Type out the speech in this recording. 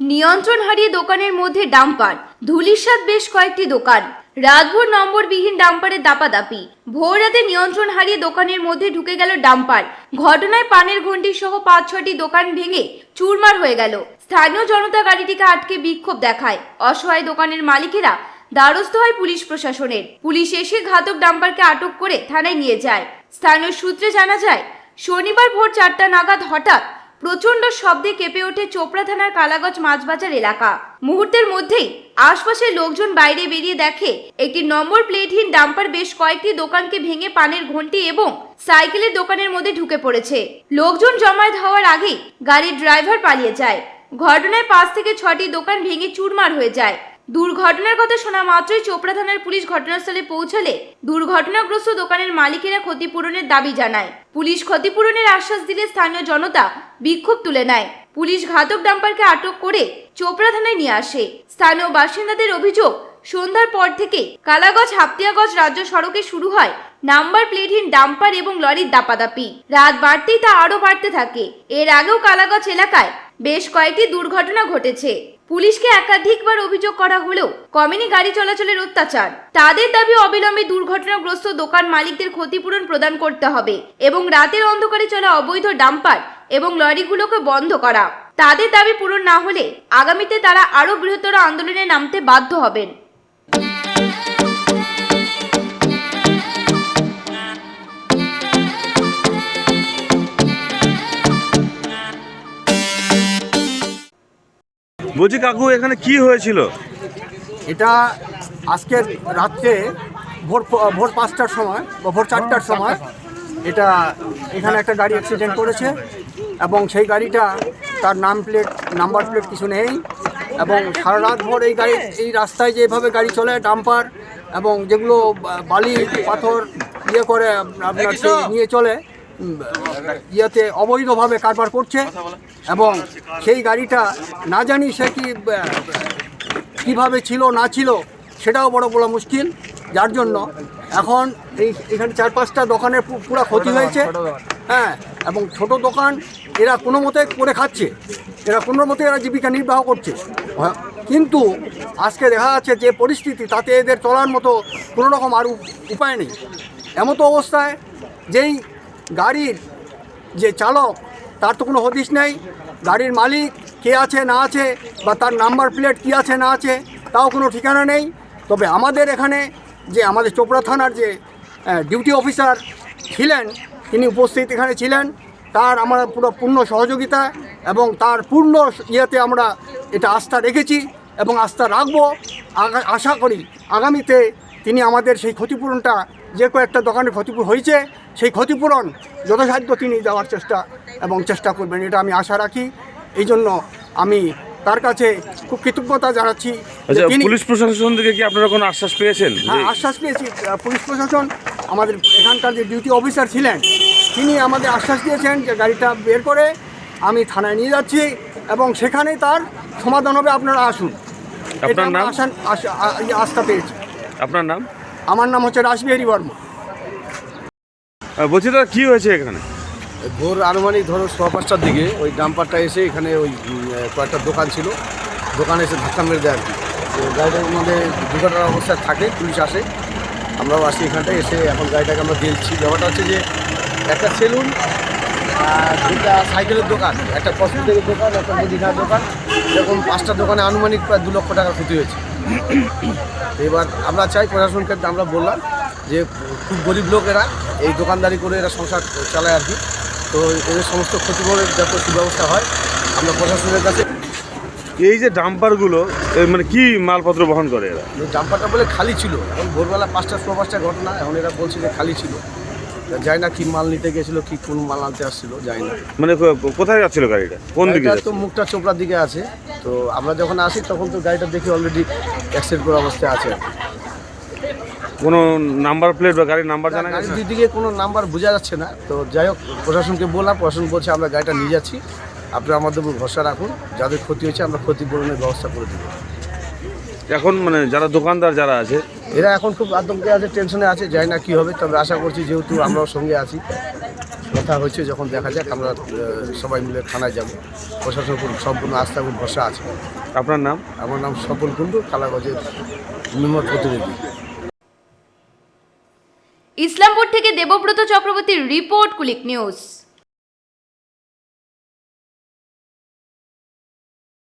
নিয়ন্ত্রণ হারিয়ে দোকানের মধ্যে ডাম্পার। ধুলিসাৎ বেশ কয়েকটি দোকান। রাতভর নম্বরবিহীন ডাম্পারের দাপাদাপি। ভোর রাতে নিয়ন্ত্রণ হারিয়ে দোকানের মধ্যে ঢুকে গেল ডাম্পার। ঘটনায় পানের ঘন্টি সহ পাঁচ ছটি দোকান ভেঙে চুরমার হয়ে গেল। স্থানীয় জনতা গাড়িটিকে আটকে বিক্ষোভ দেখায়। অসহায় দোকানের মালিকেরা দ্বারস্থ হয় পুলিশ প্রশাসনের। পুলিশ এসে ঘাতক ডাম্পারকে আটক করে থানায় নিয়ে যায়। স্থানীয় সূত্রে জানা যায়, শনিবার ভোর চারটা নাগাদ হঠাৎ প্রচণ্ড শব্দে কেঁপে ওঠে চোপড়া থানার কালাগজ মাছবাজার এলাকা। মুহূর্তের মধ্যেই আশপাশের লোকজন বাইরে বেরিয়ে দেখে, একটি নম্বর প্লেটহীন ডাম্পার বেশ কয়েকটি দোকানকে ভেঙে পানের ঘন্টি এবং সাইকেলের দোকানের মধ্যে ঢুকে পড়েছে। লোকজন জমায়েত হওয়ার আগেই গাড়ির ড্রাইভার পালিয়ে যায়। ঘটনায় পাঁচ থেকে ছটি দোকান ভেঙে চুরমার হয়ে যায়। দুর্ঘটনার কথা শোনা মাত্রই চোপড়া থানার পুলিশ ঘটনাস্থলে পৌঁছালে দুর্ঘটনাগ্রস্ত দোকানের মালিকেরা ক্ষতিপূরণের দাবি জানায়। পুলিশ ক্ষতিপূরণের আশ্বাস দিলে স্থানীয় জনতা বিক্ষোভ তুলে নেয়। পুলিশ ঘাতক ডাম্পারকে আটক করে চোপড়া থানায় নিয়ে আসে। স্থানীয় বাসিন্দাদের অভিযোগ, সন্ধ্যার পর থেকে কালাগঞ্জ হাপতিয়াগঞ্জ রাজ্য সড়কে শুরু হয় নাম্বার প্লেটহীন ডাম্পার এবং লরির দাপাদাপি। রাত বাড়তেই তা আরও বাড়তে থাকে। এর আগেও কালাগঞ্জ এলাকায় বেশ কয়েকটি দুর্ঘটনা ঘটেছে। পুলিশকে একাধিকবার অভিযোগ করা হলেও কমেনি গাড়ি চলাচলের অত্যাচার। তাদের দাবি অবিলম্বে দুর্ঘটনাগ্রস্ত দোকান মালিকদের ক্ষতিপূরণ প্রদান করতে হবে এবং রাতের অন্ধকারে চলা অবৈধ ডাম্পার এবং লরিগুলোকে বন্ধ করা। তাদের দাবি পূরণ না হলে আগামীতে তারা আরও বৃহত্তর আন্দোলনে নামতে বাধ্য হবেন। বলছি কাকু এখানে কি হয়েছিল? এটা আজকের রাত্রে ভোর ভোর পাঁচটার সময় বা ভোর চারটার সময় এটা এখানে একটা গাড়ি অ্যাক্সিডেন্ট করেছে এবং সেই গাড়িটা তার নাম প্লেট নাম্বার প্লেট কিছু নেই এবং সারা রাত ভোর এই গাড়ি এই রাস্তায় যেভাবে গাড়ি চলে ডাম্পার এবং যেগুলো বালি পাথর ইয়ে করে আপনার নিয়ে চলে ইয়েতে অবৈধভাবে কারবার করছে এবং সেই গাড়িটা না জানি সে কি কীভাবে ছিল না ছিল সেটাও বড় বলা মুশকিল যার জন্য এখন এই এখানে চার পাঁচটা দোকানের পুরো ক্ষতি হয়েছে। হ্যাঁ এবং ছোট দোকান এরা কোনো মতে করে খাচ্ছে। এরা কোনো মতে এরা জীবিকা নির্বাহ করছে। হ্যাঁ, কিন্তু আজকে দেখা যাচ্ছে যে পরিস্থিতি তাতে এদের চলার মতো কোনো রকম আর উপায় নেই। এমতো অবস্থায় যেই গাড়ির যে চালক, তার তো কোনো হদিশ নেই। গাড়ির মালিক কে আছে, না আছে, বা তার নাম্বার প্লেট কী আছে, না আছে, তাও কোনো ঠিকানা নেই। তবে আমাদের এখানে যে আমাদের চোপড়া থানার যে ডিউটি অফিসার ছিলেন, তিনি উপস্থিত এখানে ছিলেন। তার আমরা পুরো পূর্ণ সহযোগিতা এবং তার পূর্ণ ইয়েতে আমরা এটা আস্থা রেখেছি এবং আস্থা রাখব। আশা করি আগামীতে তিনি আমাদের সেই ক্ষতিপূরণটা যে কয়েকটা দোকানে ক্ষতিপূরণ হয়েছে সেই ক্ষতিপূরণ যথাসাধ্য তিনি দেওয়ার চেষ্টা এবং চেষ্টা করবেন এটা আমি আশা রাখি। এই জন্য আমি তার কাছে খুব কৃতজ্ঞতা জানাচ্ছি আচ্ছা পুলিশ প্রশাসন থেকে কি আপনারা কোনো আশ্বাস পেয়েছেন হ্যাঁ আশ্বাস পেয়েছি। পুলিশ প্রশাসন আমাদের এখানকার যে ডিউটি অফিসার ছিলেন তিনি আমাদের আশ্বাস দিয়েছেন যে গাড়িটা বের করে আমি থানায় নিয়ে যাচ্ছি এবং সেখানেই তার সমাধান হবে। আপনারা আসুন। আপনার এটা নাম? আশা- আস্থা পেয়েছি। আপনার নাম? আমার নাম হচ্ছে রাসবিহারী বর্মা। বলছি দাদা কি হয়েছে এখানে? ভোর আনুমানিক ধরো সোয়া পাঁচটার দিকে ওই ডাম্পারটা এসে এখানে ওই কয়েকটা দোকান ছিল। দোকানে এসে ধাক্কা মেরে দেয় আর কি। তো গাড়িটার মধ্যে দুর্ঘটনার অবস্থায় থাকে পুলিশ আসে। আমরাও আসি এখানটায় এসে এখন গাড়িটাকে আমরা দিয়েছি ব্যাপারটা হচ্ছে যে একটা সেলুন আর দুটা সাইকেলের দোকান একটা কসমেটিকের দোকান একটা মুদিখানার দোকান। এরকম পাঁচটা দোকানে আনুমানিক প্রায় দু লক্ষ টাকার ক্ষতি হয়েছে। এবার আমরা চাই প্রশাসনকে আমরা বললাম যে খুব গরিব লোক এরা এই দোকানদারি করে এরা সংসার চালায় আর কি। তো এদের সমস্ত ক্ষতিপূরণের যত সুব্যবস্থা হয় আমরা প্রশাসনের কাছে এই যে ডাম্পারগুলো মানে কি মালপত্র বহন করে এরা? এই ডাম্পারটা বলে খালি ছিল। এখন ভোরবেলা পাঁচটা সোয়া পাঁচটা ঘটনা এখন এরা বলছে যে খালি ছিল। যাই না কি মাল নিতে গেছিল কি কোন মাল আনতে আসছিল যাই না। মানে কোথায় যাচ্ছিল গাড়িটা? কোন দিকে তো মুখটা চোপড়ার দিকে আছে। তো আমরা যখন আসি তখন তো গাড়িটা দেখি অলরেডি অ্যাক্সিডেন্ট করা অবস্থায় আছে। কোনো নাম্বার প্লেট বা গাড়ির নাম্বার জানা গেছে? দিকে কোনো নাম্বার বোঝা যাচ্ছে না। তো যাই হোক প্রশাসনকে বললাম প্রশাসন বলছে আমরা গাড়িটা নিয়ে যাচ্ছি। আপনারা আমাদের উপর ভরসা রাখুন। যাদের ক্ষতি হয়েছে আমরা ক্ষতিপূরণের ব্যবস্থা করে দেবো। এখন মানে যারা দোকানদার যারা আছে এরা এখন খুব আতঙ্কে আছে টেনশনে আছে যাই না কি হবে তবে আশা করছি যেহেতু আমরাও সঙ্গে আছি। কথা হচ্ছে যখন দেখা যাক আমরা সবাই মিলে থানায় যাব। প্রশাসনের উপর সম্পূর্ণ আস্থা এবং ভরসা আছে। আপনার নাম? আমার নাম সফল কুণ্ডু কালাগঞ্জের নিমত প্রতিনিধি। ইসলামপুর থেকে দেবব্রত চক্রবর্তীর রিপোর্ট কুলিক নিউজ।